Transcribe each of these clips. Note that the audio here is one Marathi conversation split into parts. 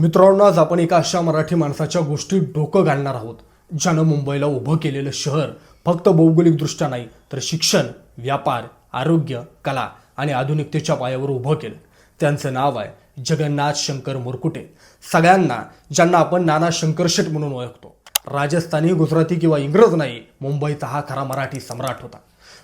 मित्रांनो आज आपण एका अशा मराठी माणसाच्या गोष्टी डोकं घालणार आहोत ज्यानं मुंबईला उभं केलेलं शहर फक्त भौगोलिकदृष्ट्या नाही तर शिक्षण व्यापार आरोग्य कला आणि आधुनिकतेच्या पायावर उभं केलं. त्यांचं नाव आहे जगन्नाथ शंकर मुरकुटे. सगळ्यांना ज्यांना आपण नाना शंकरशेट म्हणून ओळखतो. राजस्थानी गुजराती किंवा इंग्रज नाही मुंबईचा हा खरा मराठी सम्राट होता.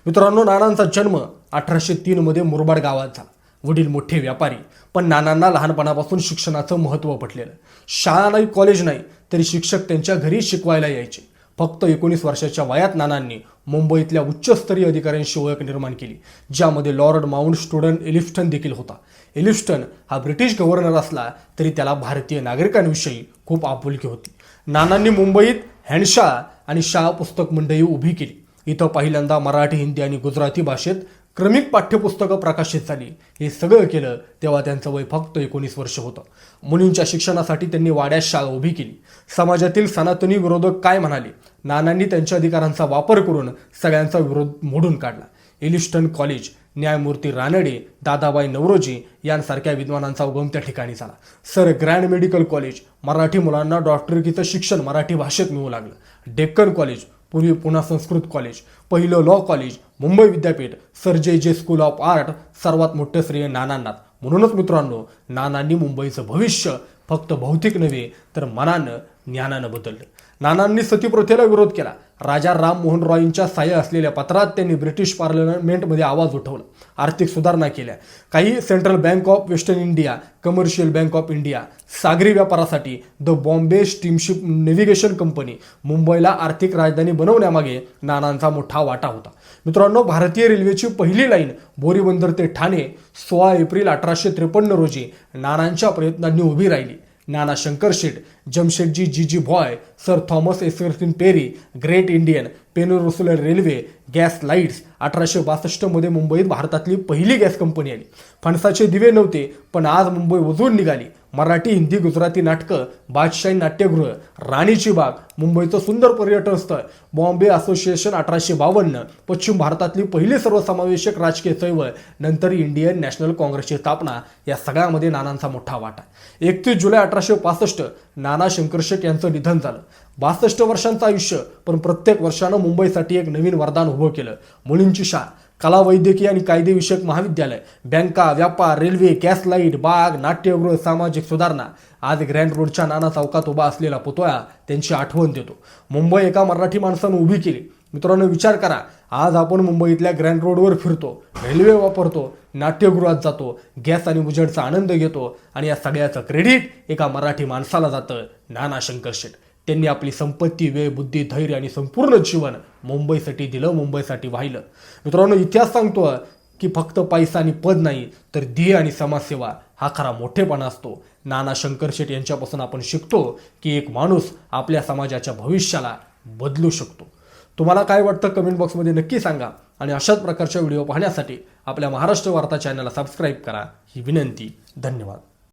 मित्रांनो नानांचा जन्म अठराशे तीनमध्ये मुरबाड गावात झाला. वडील मोठे व्यापारी पण नानांना लहानपणापासून शिक्षणाचं महत्त्व पटलेलं. शाळा नाही कॉलेज नाही तरी शिक्षक त्यांच्या घरी शिकवायला यायचे. फक्त एकोणीस वर्षाच्या वयात नानांनी मुंबईतल्या उच्चस्तरीय अधिकाऱ्यांशी ओळख निर्माण केली ज्यामध्ये लॉर्ड माउंट स्टुडंट एलिफ्टन देखील होता. एलिफ्टन हा ब्रिटिश गव्हर्नर असला तरी त्याला भारतीय नागरिकांविषयी खूप आपुलकी होती. नानांनी मुंबईत हँडशाळा आणि शाळा पुस्तक मंडई उभी केली. इथं पहिल्यांदा मराठी हिंदी आणि गुजराती भाषेत क्रमिक पाठ्यपुस्तकं प्रकाशित झाली. हे सगळं केलं तेव्हा त्यांचं वय फक्त एकोणीस वर्ष होतं. मुलींच्या शिक्षणासाठी त्यांनी वाड्यात शाळा उभी केली. समाजातील सनातनी विरोधक काय म्हणाले? नानांनी त्यांच्या अधिकारांचा वापर करून सगळ्यांचा विरोध मोडून काढला. एलिस्टन कॉलेज न्यायमूर्ती रानडे दादाबाई नवरोजी यांसारख्या विद्वानांचा उगम त्या ठिकाणी झाला. Sir grand medical college Marathi मुलांना डॉक्टरकीचं शिक्षण मराठी भाषेत मिळू लागलं. डेक्कन कॉलेज पूर्वी पुन्हा संस्कृत कॉलेज पहिलं लॉ कॉलेज मुंबई विद्यापीठ सर जे जे स्कूल ऑफ आर्ट सर्वात मोठं श्रेय नानांनाच. म्हणूनच मित्रांनो नानांनी मुंबईचं भविष्य फक्त भौतिक नव्हे तर मनानं ज्ञानानं बदललं. नानांनी सतीप्रथेला विरोध केला. राजा राम मोहन रॉयच्या साह्य असलेल्या पत्रात त्यांनी ब्रिटिश पार्लमेंटमध्ये आवाज उठवला. आर्थिक सुधारणा केल्या. काही central bank of western India commercial bank of India सागरी व्यापारासाठी the Bombay steamship navigation company मुंबईला आर्थिक राजधानी बनवण्यामागे नानांचा मोठा वाटा होता. मित्रांनो भारतीय रेल्वेची पहिली लाईन बोरीबंदर ते ठाणे सोळा एप्रिल अठराशे त्रेपन्न रोजी नानांच्या प्रयत्नांनी उभी राहिली. Nana Shankar Sheth Jamsetji Jejeebhoy sir Thomas Erskine Perry great Indian peninsular railway gas lights अठराशे बासष्टमध्ये मुंबईत भारतातली पहिली गॅस कंपनी आली. फणसाचे दिवे नव्हते पण आज मुंबई उजळून निघाली. मराठी हिंदी गुजराती नाटकं बादशाही नाट्यगृह राणीची बाग मुंबईचं सुंदर पर्यटन स्थळ बॉम्बे असोसिएशन अठराशे बावन्न पश्चिम भारतातली पहिली सर्वसमावेशक राजकीय चळवळ नंतर इंडियन नॅशनल काँग्रेसची स्थापना या सगळ्यामध्ये नानांचा मोठा वाटा. एकतीस जुलै अठराशे पासष्ट नाना शंकरशेठ यांचं निधन झालं. बासष्ट वर्षांचं आयुष्य पण प्रत्येक वर्षानं मुंबईसाठी एक नवीन वरदान उभं केलं. मुलींची शाळा कला वैद्यकीय आणि कायदेविषयक महाविद्यालय बँका व्यापार रेल्वे गॅस लाइट बाग नाट्यगृह सामाजिक सुधारणा आज ग्रँड रोडच्या नाना चौकात उभा असलेला पुतळा त्यांची आठवण देतो. मुंबई एका मराठी माणसानं उभी केली. मित्रांनो विचार करा. आज आपण मुंबईतल्या ग्रँड रोडवर फिरतो रेल्वे वापरतो नाट्यगृहात जातो गॅस आणि उजेडचा आनंद घेतो आणि या सगळ्याचं क्रेडिट एका मराठी माणसाला जातं. नाना शंकर शेठ. त्यांनी आपली संपत्ती वेळ बुद्धी धैर्य आणि संपूर्ण जीवन मुंबईसाठी दिलं मुंबईसाठी वाहिलं. मित्रांनो इतिहास सांगतो की फक्त पैसा आणि पद नाही तर ध्येय आणि समाजसेवा हा खरा मोठेपणा असतो. नाना शंकर शेट यांच्यापासून आपण शिकतो की एक माणूस आपल्या समाजाच्या भविष्याला बदलू शकतो. तुम्हाला काय वाटतं कमेंट बॉक्समध्ये नक्की सांगा आणि अशाच प्रकारच्या व्हिडिओ पाहण्यासाठी आपल्या महाराष्ट्र वार्ता चॅनलला सबस्क्राईब करा. ही विनंती. धन्यवाद.